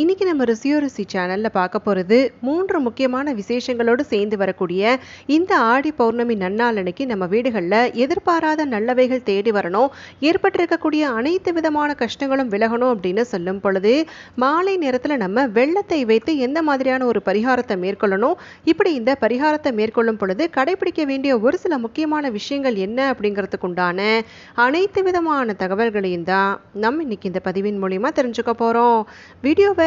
இன்னைக்கு நம்ம ருசியோ ருசி சேனலில் பார்க்க போகிறது மூன்று முக்கியமான விசேஷங்களோடு சேர்ந்து வரக்கூடிய இந்த ஆடி பௌர்ணமி நன்னாளன்னைக்கு நம்ம வீடுகளில் எதிர்பாராத நல்லவைகள் தேடி வரணும். ஏற்பட்டிருக்கக்கூடிய அனைத்து விதமான கஷ்டங்களும் விலகணும் அப்படின்னு சொல்லும் பொழுது மாலை நேரத்தில் நம்ம வெள்ளத்தை வைத்து எந்த மாதிரியான ஒரு பரிகாரத்தை மேற்கொள்ளணும்? இப்படி இந்த பரிகாரத்தை மேற்கொள்ளும் பொழுது கடைபிடிக்க வேண்டிய ஒரு சில முக்கியமான விஷயங்கள் என்ன அப்படிங்கிறதுக்கு உண்டான அனைத்து விதமான தகவல்களையும் தான் நம்ம இன்னைக்கு இந்த பதிவின் மூலிமா தெரிஞ்சுக்க போகிறோம் வீடியோவை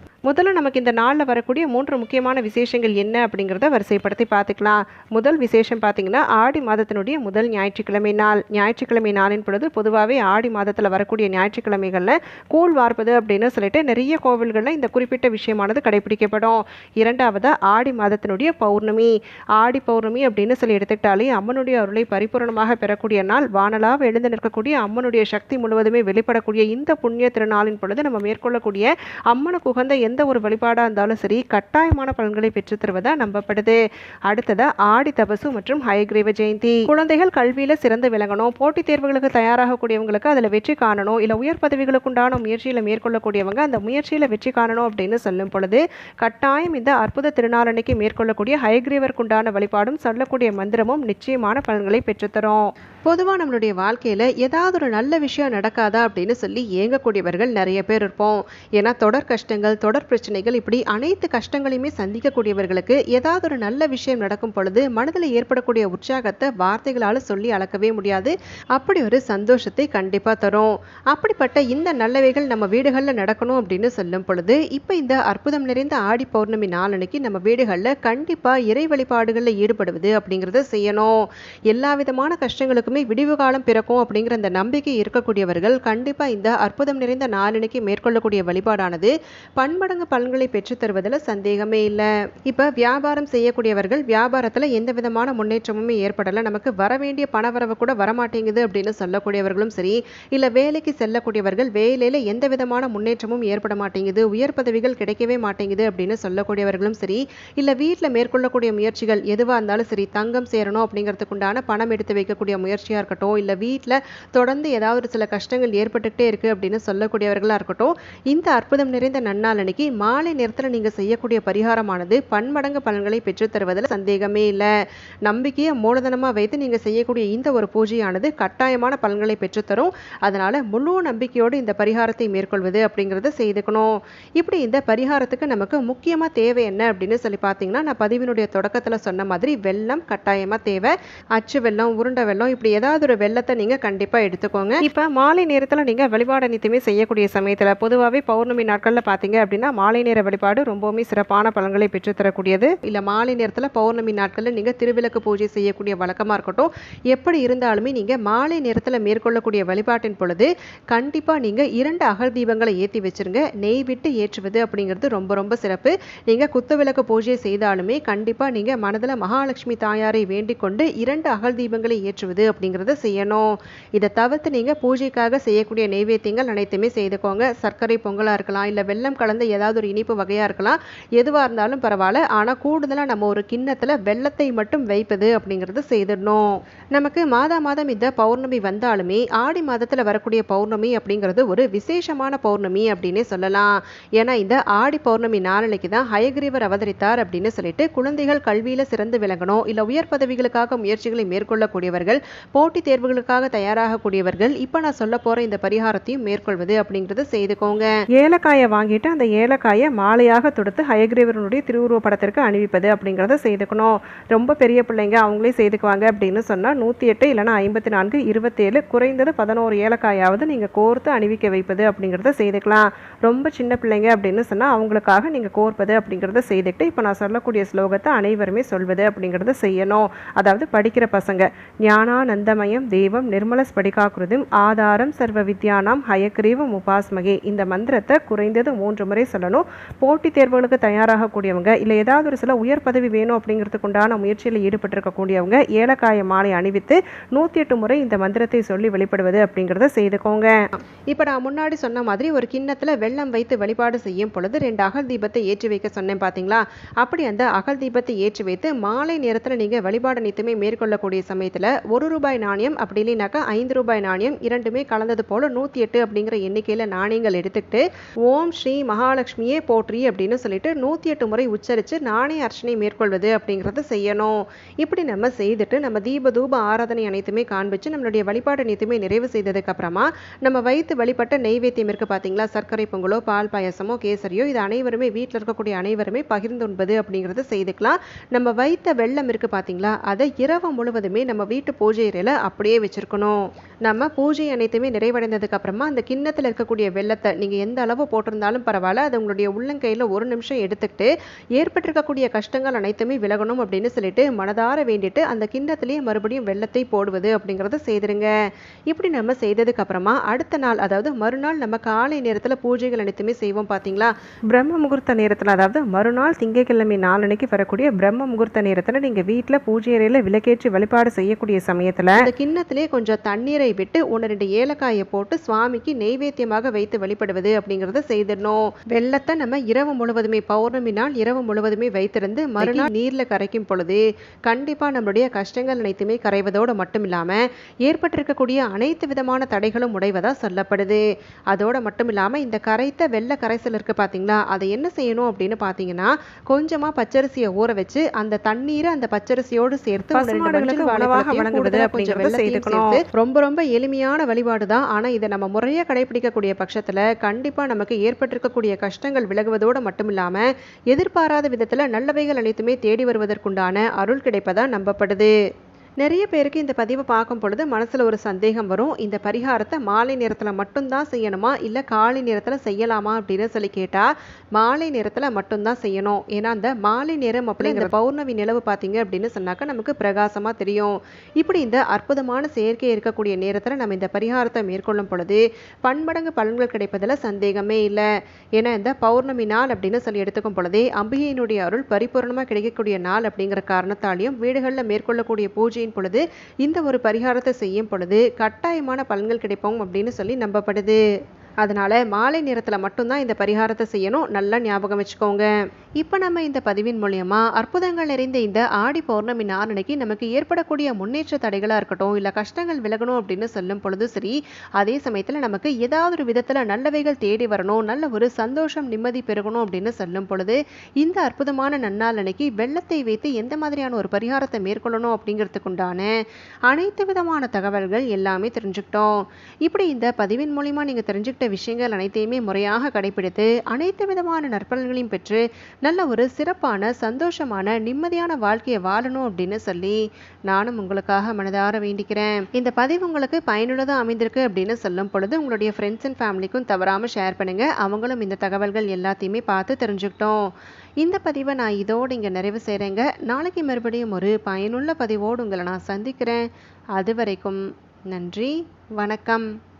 முதல்ல நமக்கு இந்த நாளில் வரக்கூடிய மூன்று முக்கியமான விசேஷங்கள் என்ன அப்படிங்கிறத வரிசைப்படுத்தி பார்த்துக்கலாம். முதல் விசேஷம் பார்த்தீங்கன்னா ஆடி மாதத்தினுடைய முதல் ஞாயிற்றுக்கிழமை நாள். ஞாயிற்றுக்கிழமை நாளின் பொழுது பொதுவாகவே ஆடி மாதத்தில் வரக்கூடிய ஞாயிற்றுக்கிழமைகளில் கூழ் வார்ப்பது அப்படின்னு சொல்லிட்டு நிறைய கோவில்களில் இந்த குறிப்பிட்ட விஷயமானது கடைபிடிக்கப்படும். இரண்டாவது ஆடி மாதத்தினுடைய பௌர்ணமி. ஆடி பௌர்ணமி அப்படின்னு சொல்லி எடுத்துக்கிட்டாலே அம்மனுடைய அருளை பரிபூரணமாக பெறக்கூடிய நாள். வானலாக எழுந்து நிற்கக்கூடிய அம்மனுடைய சக்தி முழுவதுமே வெளிப்படக்கூடிய இந்த புண்ணிய திருநாளின் பொழுது நம்ம மேற்கொள்ளக்கூடிய அம்மனுக்கு உகந்த எந்த ஒரு வழிபாடாக இருந்தாலும் சரி கட்டாயமான பலன்களை பெற்றுத் தருவதா நம்பப்படுது. அடுத்ததாக ஆடி தபசு மற்றும் ஹயக்ரீவ ஜெயந்தி. குழந்தைகள் கல்வியில் சிறந்து விளங்கணும். போட்டித் தேர்வுகளுக்கு தயாராகக்கூடியவங்களுக்கு அதில் வெற்றி காணணும். இல்லை உயர் பதவிகளுக்கு உண்டான முயற்சியில் மேற்கொள்ளக்கூடியவங்க அந்த முயற்சியில் வெற்றி காணணும் அப்படின்னு சொல்லும் பொழுது கட்டாயம் இந்த அற்புத திருநாளன்னைக்கு மேற்கொள்ளக்கூடிய ஹயக்ரீவருக்குண்டான வழிபாடும் சொல்லக்கூடிய மந்திரமும் நிச்சயமான பலன்களை பெற்றுத்தரும் பொதுவாக நம்மளுடைய வாழ்க்கையில் ஏதாவது ஒரு நல்ல விஷயம் நடக்காதா அப்படின்னு சொல்லி ஏங்கக்கூடியவர்கள் நிறைய பேர் இருப்போம். ஏன்னா தொடர் கஷ்டங்கள் தொடர் பிரச்சனைகள் இப்படி அனைத்து கஷ்டங்களையுமே சந்திக்கக்கூடியவர்களுக்கு ஏதாவது ஒரு நல்ல விஷயம் நடக்கும் பொழுது மனதில் ஏற்படக்கூடிய உற்சாகத்தை வார்த்தைகளால் சொல்லி அளக்கவே முடியாது. அப்படி ஒரு சந்தோஷத்தை கண்டிப்பாக தரும். அப்படிப்பட்ட இந்த நல்லவைகள் நம்ம வீடுகளில் நடக்கணும் அப்படின்னு சொல்லும் பொழுது இப்போ இந்த அற்புதம் நிறைந்த ஆடி பௌர்ணமி நாளன்னைக்கு நம்ம வீடுகளில் கண்டிப்பாக இறை வழிபாடுகளில் ஈடுபடுவது அப்படிங்கிறத செய்யணும். எல்லா விதமான கஷ்டங்களுக்கும் விடிவு காலம் பிறக்கும் அப்படிங்கிற அந்த நம்பிக்கை இருக்கக்கூடியவர்கள் கண்டிப்பாக இந்த அற்புதம் நிறைந்த நாளன்னைக்கு மேற்கொள்ளக்கூடிய வழிபாடானது பன்மடங்கு பலன்களை பெற்று தருவதில் சந்தேகமே இல்லை. இப்போ வியாபாரம் செய்யக்கூடியவர்கள் வியாபாரத்தில் எந்த விதமான முன்னேற்றமுமே ஏற்படலை. நமக்கு வர வேண்டிய பணவரவு கூட வரமாட்டேங்குது அப்படின்னு சொல்லக்கூடியவர்களும் சரி இல்லை வேலைக்கு செல்லக்கூடியவர்கள் வேலையில் எந்த விதமான முன்னேற்றமும் ஏற்பட மாட்டேங்குது உயர் பதவிகள் கிடைக்கவே மாட்டேங்குது அப்படின்னு சொல்லக்கூடியவர்களும் சரி இல்லை வீட்டில் மேற்கொள்ளக்கூடிய முயற்சிகள் எதுவாக இருந்தாலும் சரி தங்கம் சேரணும் அப்படிங்கிறதுக்குண்டான பணம் எடுத்து வைக்கக்கூடிய முயற்சி முயற்சியாக இருக்கட்டும் இல்லை வீட்டில் தொடர்ந்து ஏதாவது ஒரு சில கஷ்டங்கள் ஏற்பட்டுக்கிட்டே இருக்குது அப்படின்னு சொல்லக்கூடியவர்களாக இருக்கட்டும் இந்த அற்புதம் நிறைந்த நன்னாள் அன்னைக்கு மாலை நேரத்தில் நீங்கள் செய்யக்கூடிய பரிகாரமானது பன்மடங்கு பலன்களை பெற்றுத்தருவதில் சந்தேகமே இல்லை. நம்பிக்கையை மூலதனமாக வைத்து நீங்கள் செய்யக்கூடிய இந்த ஒரு பூஜையானது கட்டாயமான பலன்களை பெற்றுத்தரும் அதனால் முழு நம்பிக்கையோடு இந்த பரிகாரத்தை மேற்கொள்வது அப்படிங்கிறத செய்துக்கணும். இப்படி இந்த பரிகாரத்துக்கு நமக்கு முக்கியமாக தேவை என்ன அப்படின்னு சொல்லி பார்த்தீங்கன்னா நான் பதிவினுடைய தொடக்கத்தில் சொன்ன மாதிரி வெள்ளம் கட்டாயமாக தேவை. அச்சு வெள்ளம் உருண்டை வெள்ளம் இப்படி ஏதாவது ஒரு வெள்ளத்தை நீங்கள் கண்டிப்பாக எடுத்துக்கோங்க. இப்போ மாலை நேரத்தில் நீங்கள் வழிபாடு அனைத்துமே செய்யக்கூடிய சமயத்தில் பொதுவாகவே பௌர்ணமி நாட்களில் பார்த்தீங்க அப்படின்னா மாலை நேர வழிபாடு ரொம்பவுமே சிறப்பான பலன்களை பெற்றுத்தரக்கூடியது இல்லை மாலை நேரத்தில் பௌர்ணமி நாட்களில் நீங்கள் திருவிளக்கு பூஜை செய்யக்கூடிய வழக்கமாக இருக்கட்டும் எப்படி இருந்தாலுமே நீங்கள் மாலை நேரத்தில் மேற்கொள்ளக்கூடிய வழிபாட்டின் பொழுது கண்டிப்பாக நீங்கள் இரண்டு அகல் தீபங்களை ஏற்றி வச்சிருங்க. நெய் விட்டு ஏற்றுவது அப்படிங்கிறது ரொம்ப ரொம்ப சிறப்பு. நீங்கள் குத்துவிளக்கு பூஜை செய்தாலுமே கண்டிப்பாக நீங்கள் மனதில் மகாலட்சுமி தாயாரை வேண்டிக் கொண்டு இரண்டு அகல் தீபங்களை ஏற்றுவது அப்படிங்கிறத செய்யணும். இதை தவிர்த்து நீங்கள் பூஜைக்காக செய்யக்கூடிய நெய்வேத்தியங்கள் அனைத்துமே செய்துக்கோங்க. சர்க்கரை பொங்கலாக இருக்கலாம் இல்லை வெள்ளம் கலந்த ஏதாவது ஒரு இனிப்பு வகையாக இருக்கலாம். எதுவாக இருந்தாலும் பரவாயில்ல. ஆனால் கூடுதலாக நம்ம ஒரு கிண்ணத்தில் வெள்ளத்தை மட்டும் வைப்பது அப்படிங்கிறது செய்திடணும். நமக்கு மாதா மாதம் இந்த பௌர்ணமி வந்தாலுமே ஆடி மாதத்தில் வரக்கூடிய பௌர்ணமி அப்படிங்கிறது ஒரு விசேஷமான பௌர்ணமி அப்படின்னே சொல்லலாம். ஏன்னா இந்த ஆடி பௌர்ணமி நாளனைக்கு தான் ஹயகிரீவர் அவதரித்தார் அப்படின்னு சொல்லிட்டு குழந்தைகள் கல்வியில் சிறந்து விளங்கணும். இல்லை உயர் பதவிகளுக்காக முயற்சிகளை மேற்கொள்ளக்கூடியவர்கள் போட்டித் தேர்வுகளுக்காக தயாராகக்கூடியவர்கள் இப்போ நான் சொல்ல போகிற இந்த பரிகாரத்தையும் மேற்கொள்வது அப்படிங்கிறத செய்துக்கோங்க. ஏலக்காயை வாங்கிட்டு அந்த ஏலக்காயை மாலையாக தொடுத்து ஹயகிரீவரனுடைய திருவுருவ படத்திற்கு அணிவிப்பது அப்படிங்கிறத செய்துக்கணும். ரொம்ப பெரிய பிள்ளைங்க அவங்களே செய்துக்குவாங்க அப்படின்னு சொன்னால் நூற்றி எட்டு இல்லைனா ஐம்பத்தி நான்கு இருபத்தேழு குறைந்தது பதினோரு ஏலக்காயாவது நீங்கள் கோர்த்து அணிவிக்க வைப்பது அப்படிங்கிறத செய்துக்கலாம். ரொம்ப சின்ன பிள்ளைங்க அப்படின்னு சொன்னால் அவங்களுக்காக நீங்கள் கோர்ப்பது அப்படிங்கிறத செய்துக்கிட்டு இப்போ நான் சொல்லக்கூடிய ஸ்லோகத்தை அனைவருமே சொல்வது அப்படிங்கிறத செய்யணும். அதாவது படிக்கிற பசங்க ஞானானந்த அந்தமயம் தேவம் நிர்மல ஸ்படிகாக்கிருதம் ஆதாரம் சர்வ வித்யானாம் ஹயக்ரீவம் உபாஸ்மகே. இந்த மந்திரத்தை குறைந்தது மூன்று முறை சொல்லணும். போட்டித் தேர்வுகளுக்கு தயாராகக்கூடியவங்க இல்லை ஏதாவது ஒரு சில உயர் பதவி வேணும் அப்படிங்கிறதுக்கு உண்டான முயற்சியில் ஈடுபட்டிருக்கக்கூடியவங்க ஏலக்காய மாலை அணிவித்து நூற்றி எட்டு முறை இந்த மந்திரத்தை சொல்லி வெளிப்படுவது அப்படிங்கிறத செய்துக்கோங்க. இப்போ நான் முன்னாடி சொன்ன மாதிரி ஒரு கிண்ணத்தில் வெள்ளம் வைத்து வழிபாடு செய்யும் பொழுது ரெண்டு அகல் தீபத்தை ஏற்றி வைக்க சொன்னேன் பார்த்தீங்களா அப்படி அந்த அகல் தீபத்தை ஏற்றி வைத்து மாலை நேரத்தில் நீங்கள் வழிபாடு நித்தமே மேற்கொள்ளக்கூடிய சமயத்தில் ஒரு ரூபாய் நாணயம் அப்படி இல்லைனாக்கா ஐந்து ரூபாய் நாணயம் இரண்டுமே கலந்தது போல் நூற்றி எட்டு அப்படிங்கிற எண்ணிக்கையில் நாணயங்கள் எடுத்துக்கிட்டு ஓம் ஸ்ரீ மகாலட்சுமியே போற்றி அப்படின்னு சொல்லிட்டு நூற்றி எட்டு முறை உச்சரித்து நாணய அர்ச்சனை மேற்கொள்வது அப்படிங்கிறத செய்யணும். இப்படி நம்ம செய்துட்டு நம்ம தீப தூப ஆராதனை அனைத்துமே காண்பிச்சு நம்மளுடைய வழிபாடு அனைத்துமே நிறைவு செய்ததுக்கு அப்புறமா நம்ம வைத்து வழிபட்ட நெய்வேத்தியம் இருக்கு பார்த்தீங்களா சர்க்கரை பொங்கலோ பால் பாயசமோ கேசரியோ இது அனைவருமே வீட்டில் இருக்கக்கூடிய அனைவருமே பகிர்ந்து உண்பது அப்படிங்கிறத செய்துக்கலாம். நம்ம வைத்த வெள்ளம் இருக்கு பார்த்தீங்களா அதை இரவு முழுவதுமே நம்ம வீட்டு பூஜை அறையில் அப்படியே வச்சிருக்கணும். நம்ம பூஜை அனைத்துமே நிறைவடைந்ததுக்கு அப்புறமா அந்த கிண்ணத்தில் இருக்கக்கூடிய வெள்ளத்தை நீங்கள் எந்த அளவு போட்டிருந்தாலும் பரவாயில்ல. அது உங்களுடைய உள்ளங்கையில் ஒரு நிமிஷம் எடுத்துக்கிட்டு ஏற்பட்டிருக்கக்கூடிய கஷ்டங்கள் அனைத்துமே விலகணும் அப்படின்னு சொல்லிட்டு மனதார வேண்டிட்டு அந்த கிண்ணத்திலேயே மறுபடியும் வெள்ளத்தை போடுவது அப்படிங்கிறத செய்திருங்க. இப்படி நம்ம செய்ததுக்கு அப்புறமா அடுத்த நாள் அதாவது மறுநாள் நம்ம காலை நேரத்தில் பூஜைகள் அனைத்துமே செய்வோம் பார்த்தீங்களா பிரம்ம முகூர்த்த நேரத்தில் அதாவது மறுநாள் திங்கட்கிழமை நாளன்னைக்கு வரக்கூடிய பிரம்ம முகூர்த்த நேரத்தில் நீங்கள் வீட்டில் பூஜை அறையில் விளக்கேற்றி வழிபாடு செய்யக்கூடிய சமயத்தில் அந்த கிண்ணத்திலே கொஞ்சம் தண்ணீரை விட்டு ஒன்று ரெண்டு ஏலக்காயை போட்டு சுவாமிக்கு நெய்வேத்தியமாக வைத்து வழிபடுவது அப்படிங்கிறத செய்திடணும். வெள்ளத்தை நம்ம இரவு முழுவதுமே பௌர்ணமி நாள் இரவு முழுவதுமே வைத்திருந்து மறுநாள் நீரில் கரைக்கும் பொழுது கண்டிப்பாக நம்மளுடைய கஷ்டங்கள் அனைத்துமே கரைவதோடு மட்டும் இல்லாமல் ஏற்பட்டிருக்கக்கூடிய அனைத்து விதமான தடைகளும் உடைவதாக சொல்லப்படுது. அதோடு மட்டும் இல்லாமல் இந்த கரைத்த வெள்ளை கரைசல் இருக்குது பார்த்தீங்களா அதை என்ன செய்யணும் அப்படின்னு பார்த்தீங்கன்னா கொஞ்சமாக பச்சரிசியை ஊற வச்சு அந்த தண்ணீரை அந்த பச்சரிசியோடு சேர்த்து வழங்குவது அப்படிங்கிறத செய்துக்கணும். ரொம்ப ரொம்ப எளிமையான வழிபாடு தான் ஆனால் இதை நம்ம முறையாக கடைபிடிக்கக்கூடிய பட்சத்தில் கண்டிப்பாக நமக்கு ஏற்பட்டிருக்கக்கூடிய கஷ்டங்கள் விலகுவதோடு மட்டும் இல்லாமல் எதிர்பாராத விதத்தில் நல்லவைகள் அனைத்துமே தேடி வருவதற்குண்டான அருள் கிடைப்பதா நம்பப்படுது. நிறைய பேருக்கு இந்த பதிவை பார்க்கும் பொழுது மனசில் ஒரு சந்தேகம் வரும். இந்த பரிகாரத்தை மாலை நேரத்தில் மட்டும்தான் செய்யணுமா? இல்லை காலை நேரத்தில் செய்யலாமா அப்படின்னு சொல்லி கேட்டால் மாலை நேரத்தில் மட்டும்தான் செய்யணும். ஏன்னா அந்த மாலை நேரம் அப்படிங்கிற பௌர்ணமி நிலவு பார்த்தீங்க அப்படின்னு சொன்னாக்கா நமக்கு பிரகாசமாக தெரியும். இப்படி இந்த அற்புதமான செயற்கை இருக்கக்கூடிய நேரத்தில் நம்ம இந்த பரிகாரத்தை மேற்கொள்ளும் பொழுது பன்மடங்கு பலன்கள் கிடைப்பதில் சந்தேகமே இல்லை. ஏன்னா இந்த பௌர்ணமி நாள் அப்படின்னு சொல்லி எடுத்துக்கும் பொழுதே அம்பிகையினுடைய அருள் பரிபூர்ணமாக கிடைக்கக்கூடிய நாள் அப்படிங்கிற காரணத்தாலையும் வீடுகளில் மேற்கொள்ளக்கூடிய பூஜை பூஜையின் பொழுது இந்த ஒரு பரிகாரத்தை செய்யும் பொழுது கட்டாயமான பலன்கள் கிடைப்போம் அப்படின்னு சொல்லி நம்பப்படுது. அதனால் மாலை நேரத்தில் மட்டும்தான் இந்த பரிகாரத்தை செய்யணும். நல்லா ஞாபகம் வச்சுக்கோங்க. இப்போ நம்ம இந்த பதிவின் மூலியமா அற்புதங்கள் நிறைந்த இந்த ஆடி பௌர்ணமி நாரணைக்கு நமக்கு ஏற்படக்கூடிய முன்னேற்ற தடைகளாக இருக்கட்டும் இல்லை கஷ்டங்கள் விலகணும் அப்படின்னு சொல்லும் பொழுது சரி அதே சமயத்தில் நமக்கு ஏதாவது ஒரு விதத்தில் நல்லவைகள் தேடி வரணும் நல்ல ஒரு சந்தோஷம் நிம்மதி பெருகணும் அப்படின்னு சொல்லும் பொழுது இந்த அற்புதமான நன்னாளனைக்கு வெள்ளத்தை வைத்து எந்த மாதிரியான ஒரு பரிகாரத்தை மேற்கொள்ளணும் அப்படிங்கிறதுக்குண்டான அனைத்து விதமான தகவல்கள் எல்லாமே தெரிஞ்சுக்கிட்டோம். இப்படி இந்த பதிவின் மூலிமா நீங்கள் தெரிஞ்சுக்கிட்ட விஷயங்கள் அனைத்தையுமே முறையாக கடைபிடித்து அனைத்து விதமான நற்பலன்களையும் பெற்று நல்ல ஒரு சிறப்பான சந்தோஷமான நிம்மதியான வாழ்க்கையை வாழணும் அப்படின்னு சொல்லி நானும் உங்களுக்காக மனதார வேண்டிக்கிறேன். இந்த பதிவு உங்களுக்கு பயனுள்ளதாக அமைந்திருக்கு அப்படின்னு சொல்லும் பொழுது உங்களுடைய ஃப்ரெண்ட்ஸ் அண்ட் ஃபேமிலிக்கும் தவறாமல் ஷேர் பண்ணுங்க. அவங்களும் இந்த தகவல்கள் எல்லாத்தையுமே பார்த்து தெரிஞ்சுக்கிட்டோம். இந்த பதிவை நான் இதோடு இங்கே நிறைவு செய்கிறேங்க நாளைக்கு மறுபடியும் ஒரு பயனுள்ள பதிவோடு உங்களை நான் சந்திக்கிறேன். அது வரைக்கும் நன்றி வணக்கம்.